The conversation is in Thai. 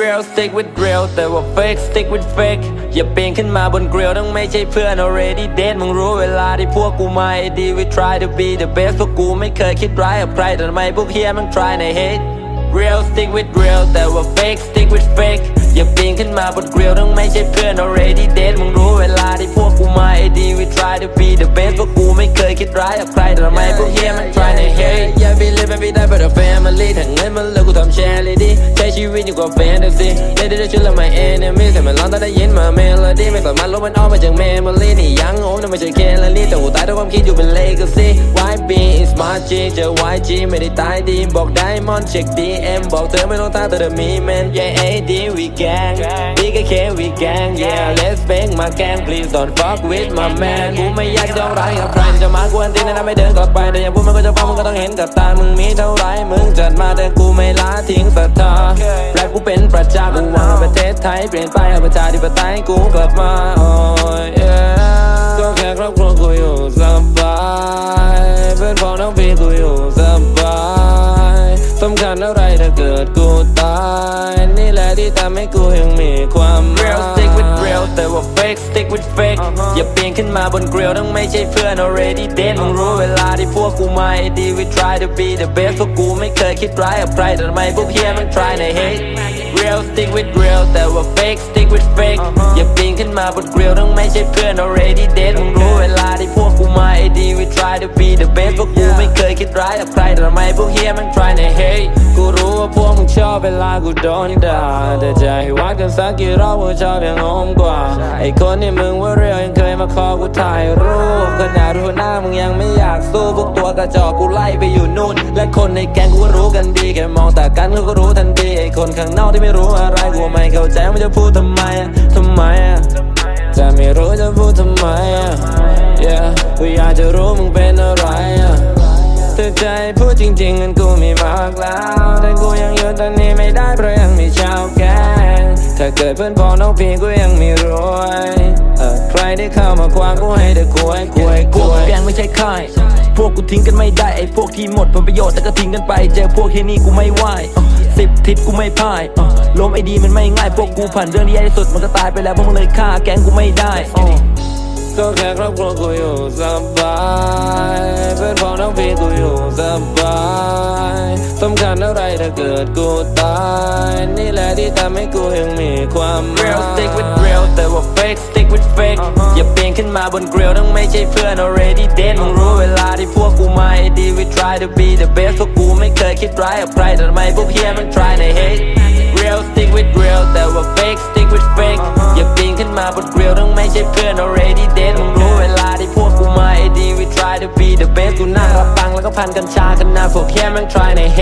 real stick with real แต่ว่า fake stick with fake อย่าปีนขึ้นมาบน grill ต้องไม่ใช่เพื่อน already dead มึงรู้เวลาที่พวกกูมาไอ้ดี we try to be the best พวกกูไม่เคยคิดร้ายกับใครแต่ทำไมพวกเฮียมัน try ใน hate real stick with real แต่ว่า fake stick with fake อย่าปีนขึ้นมาบน grill ต้องไม่ใช่เพื่อน already dead มึงรู้เวลาที่พวกกูมาไอ้ดี we try to be the best พวกกูไม่เคยคิดร้ายกับใครแต่ทำไมพวกเฮียมัน try ใน hate อย่า be living be die for the family ถ้าเงินมันเลือกูทำแชร์เลยดิใช้ชีวิตอยู่กับ fantasy ไม่ได้ได้ช่วยละ my enemy แต่มันร้องแต่ได้ยินมา melody ไม่สามารถลบมันออกมาจาก memory นี่ยังโอ้นั่นไม่ใช่แคลอรี่แต่กูตายด้วยความคิดอยู่ is my G เจอ YG ไม่ได้ตายดี บอก diamond check DM บอกเธอไม่ต้องตามแต่เธอมี man yeah AD we gang BKK we gang yeah let's bang my gang please don't fuck with my man กูไม่อยากจองร้ายกับใครจะมากวนตีนนะไม่เดินกลับไปแต่อย่าพูดมันก็จะฟังมึงก็ต้องเห็นกับตามึงมีเท่าไรมึงจัดมาแต่กูไม่ละทิ้งศรัทธาแรปกูเป็นประจากูวังประเทศไทยเปลี่ยนไปเอาประชาธิปไตยกูกลับมาโอ้ย yeah ก็แค่ครอบครัวกูอยู่ ไรถ้าเกิดกูตาย นี่แหละที่ทำให้กูยังมีความหมาย Real stick with real แต่ว่า fake stick with fake อย่าปีนขึ้นมาบน grill ต้องไม่ใช่เพื่อน already dead มึงรู้เวลาที่พวกกูมาไอ้ดี we try to be the best พวกกูไม่เคยคิดร้ายกับใครแต่ทำไมพวกเฮียมัน try ใน hate real stick with real แต่ว่า fake stick with fake อย่าปีนขึ้นมาบน grill ต้องไม่ใช่เพื่อน already dead มึงรู้เวลาที่พวกกูมาไอ้ดี we try to be the best พวกกูไม่เคยคิดร้ายกับใครแต่ทำไมพวกเฮียมัน try ใน hate กูรู้ว่าพวกมึงชอบเวลากูโดนด่าแต่จะให้วัดกันสักกี่รอบกูชอบอย่างงมกว่า ไอ้คนที่มึงว่าเรียวยังเคยมาขอกูถ่ายรูปขนาดรูหน้ามึงยังไม่อยากสู้พวกตัวกระจอกกูไล่ไปอยู่นู่น และคนในแก๊งกูก็รู้กันดีแค่มองตากันเขาก็รู้ทันทีไอ้คนข้างนอกที่ไม่รู้อะไรกูไม่เข้าใจมันจะพูดทำไมอะทำไมอะจะไม่รู้จะพูดทำไมอะ yeah กูอยากจะรู้มึงเป็นอะไรอะ แต่ใจพูดจริงๆงันกูมีมากแล้ว แต่กูยังอยู่ตอนนี้ไม่ได้เพราะยังมีชาวแกงถ้าเกิดเพื่อนพ้องน้องพี่กูยังมีรวยเออใครได้เข้ามาควางกูให้แต่กล้วยกวยกวยแกงไม่ใช่ค่ายพวกกูทิ้งกันไม่ได้ไอ้พวกที่หมดผลประโยชน์แต่ก็ทิ้งกันไป เจอพวกแค่นี้กูไม่ไหวสิบทิศกูไม่พ่ายล้มไอ้ดีมันไม่ง่ายพวกกูผ่านเรื่องที่แย่ที่สุดมันก็ตายไปแล้วพวกมึงเลยฆ่าแกงกูไม่ได้ ก็แค่ครอบครัวกูอยู่สบาย เพื่อนพ้องน้องพี่กูอยู่สบายสำคัญอะไรถ้าเกิดกูตาย นี่แหละที่ทำให้กูยังมีความหมาย Real stick with real แต่ว่า fake stick with fake อย่าปีนขึ้นมาบน grill ต้องไม่ใช่เพื่อน already dead มึงรู้เวลาที่พวกกูมาไอ้ดี we try to be the best พวกกูไม่เคยคิดร้ายกับใครแต่ทำไมพวกเฮียมัน try ใน hate real stick with real แต่ว่า fake stick with fake อย่าปีนขึ้นมาบน grill ต้องไม่ใช่เพื่อน already ก็พันกัญชากันหน้าพวกแค่มัน try ในเฮ